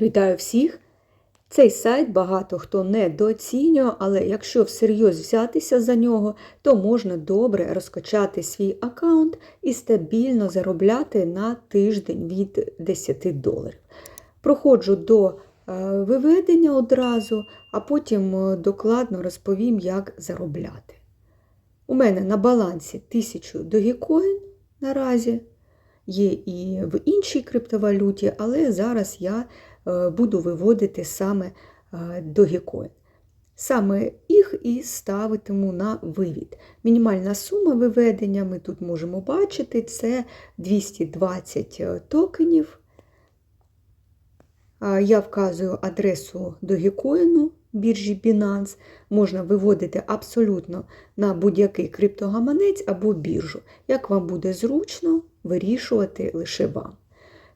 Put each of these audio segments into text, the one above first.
Вітаю всіх! Цей сайт багато хто недооцінює, але якщо всерйоз взятися за нього, то можна добре розкачати свій аккаунт і стабільно заробляти на тиждень від 10 доларів. Проходжу до е, виведення одразу, а потім е, докладно розповім, як заробляти. У мене на балансі 1000 Dogecoin наразі. Є і в іншій криптовалюті, але зараз я е, буду виводити саме е, Dogecoin. Саме їх і ставитиму на вивід. Мінімальна сума виведення ми тут можемо бачити, це 220 токенів. Я вказую адресу Dogecoin біржі Binance. Можна виводити абсолютно на будь-який криптогаманець або біржу. Як вам буде зручно, вирішувати лише вам.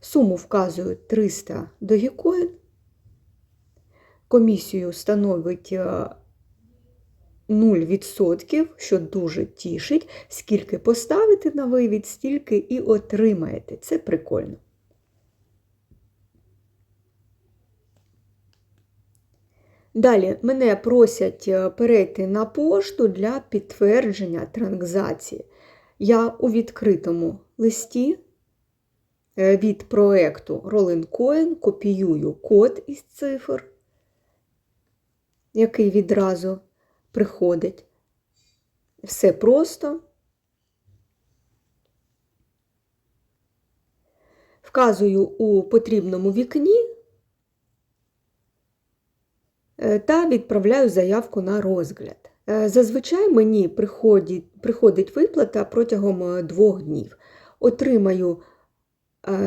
Суму вказую 300 Dogecoin. Комісію становить е, 0%, що дуже тішить. Скільки поставите на вивід, стільки і отримаєте. Це прикольно. Далі мене просять е, перейти на пошту для підтвердження транзакції. Я у відкритому листі е, від проекту Rolling Coin копіюю код із цифр, який відразу приходить. Все просто. Вказую у потрібному вікні та відправляю заявку на розгляд. Зазвичай мені приходить, виплата протягом двох днів. Отримаю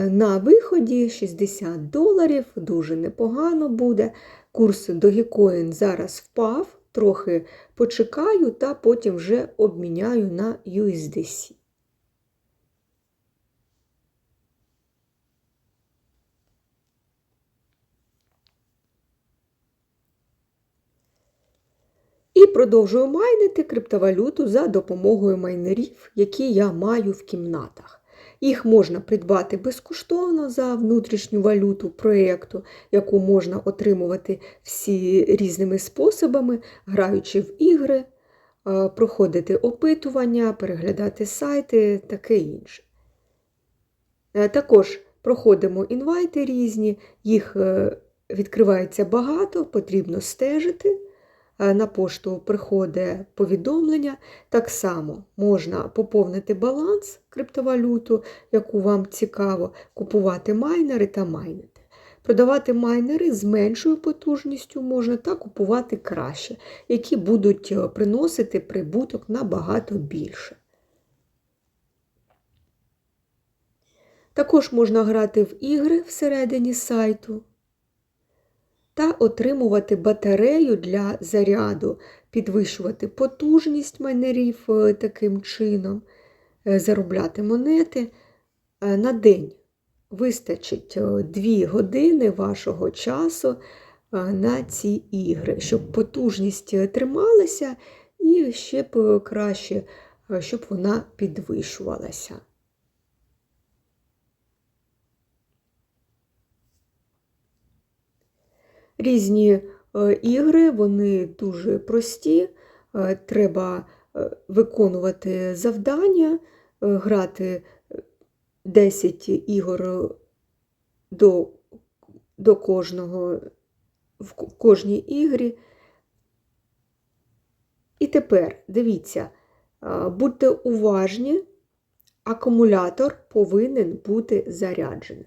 на виході 60 доларів, дуже непогано буде. Курс Dogecoin зараз впав, трохи почекаю та потім вже обміняю на USDC. Продовжую майнити криптовалюту за допомогою майнерів, які я маю в кімнатах. Їх можна придбати безкоштовно за внутрішню валюту проєкту, яку можна отримувати всі різними способами, граючи в ігри, проходити опитування, переглядати сайти, таке інше. Е, також проходимо інвайти різні, їх е, відкривається багато, потрібно стежити. Е, на пошту приходить повідомлення. Так само можна поповнити баланс криптовалюту, яку вам цікаво, купувати майнери та майнити. Продавати майнери з меншою потужністю можна та купувати краще, які будуть е, приносити прибуток набагато більше. Також можна грати в ігри всередині сайту та отримувати батарею для заряду, підвищувати потужність майнерів е, таким чином, е, заробляти монети. Е, на день вистачить 2 години вашого часу на ці ігри, щоб потужність трималася і ще б краще, щоб вона підвищувалася. Різні е, ігри, вони дуже прості, е, треба е, виконувати завдання, грати 10 ігор до до кожного в кожній ігрі. І тепер дивіться, будьте уважні, акумулятор повинен бути зарядженим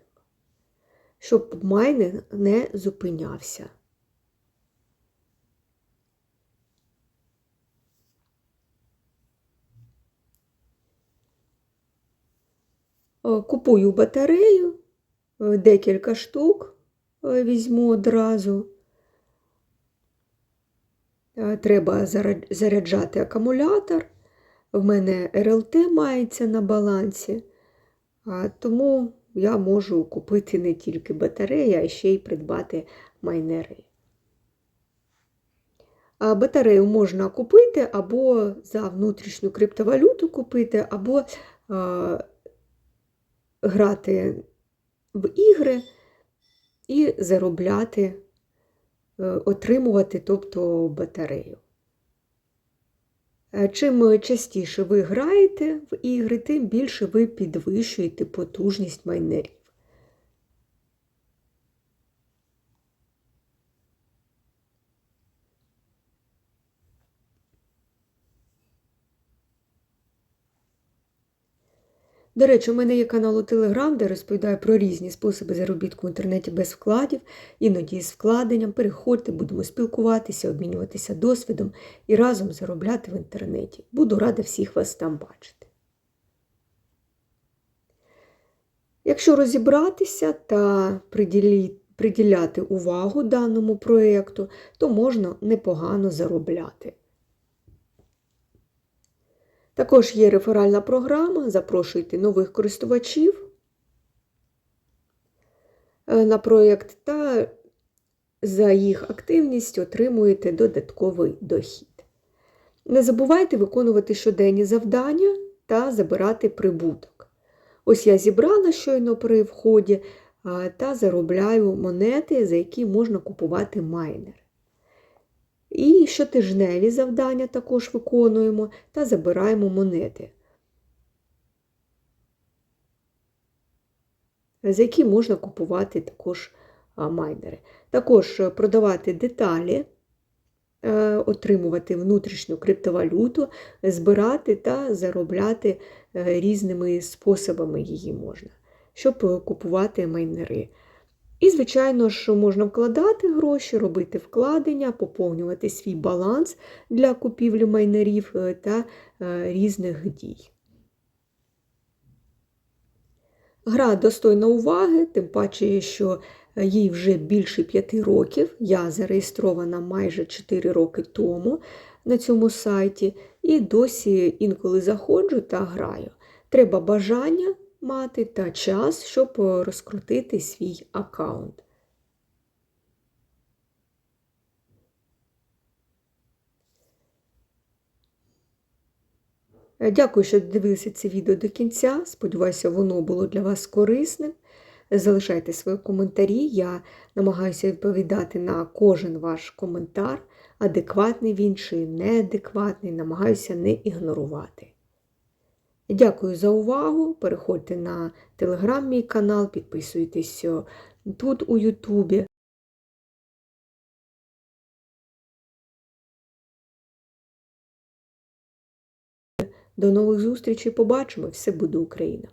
щоб майнинг не зупинявся. Купую батарею, декілька штук візьму одразу. Треба заряджати акумулятор. В мене РЛТ мається на балансі, тому я можу купити не тільки батареї, а ще й придбати майнери. А Батарею можна купити або за внутрішню криптовалюту купити, або а, грати в ігри і заробляти, е, отримувати, тобто батарею. Е, Чим частіше ви граєте в ігри, тим більше ви підвищуєте потужність майнерів. До речі, у мене є канал у Телеграм, де розповідаю про різні способи заробітку в інтернеті без вкладів, іноді з вкладенням. Переходьте, будемо спілкуватися, обмінюватися досвідом і разом заробляти в інтернеті. Буду рада всіх вас там бачити. Якщо розібратися та приділяти увагу даному проєкту, то можна непогано заробляти. Також є реферальна програма, запрошуйте нових користувачів е, на проєкт та за їх активність отримуєте додатковий дохід. Не забувайте виконувати щоденні завдання та забирати прибуток. Ось я зібрала щойно при вході та заробляю монети, за які можна купувати майнер. І щотижневі завдання також виконуємо та забираємо монети, за які можна купувати також майнери. Також е, продавати деталі, е, отримувати внутрішню криптовалюту, збирати та заробляти е, різними способами її можна, щоб купувати майнери. І, звичайно ж, можна вкладати гроші, робити вкладення, поповнювати свій баланс для купівлі майнерів е, та е, різних дій. Гра достойна уваги, тим паче, що їй вже більше 5 років. Я зареєстрована майже 4 роки тому на цьому сайті, і досі інколи заходжу та граю. Треба бажання мати та час, щоб розкрутити свій аккаунт. Дякую, що дивилися це відео до кінця. Сподіваюся, воно було для вас корисним. Залишайте свої коментарі, я намагаюся відповідати на кожен ваш коментар, адекватний він чи неадекватний, намагаюся не ігнорувати. Дякую за увагу. Переходьте на телеграм мій канал, підписуйтесь тут у Ютубі. До нових зустрічей. Побачимо! Все буде Україна!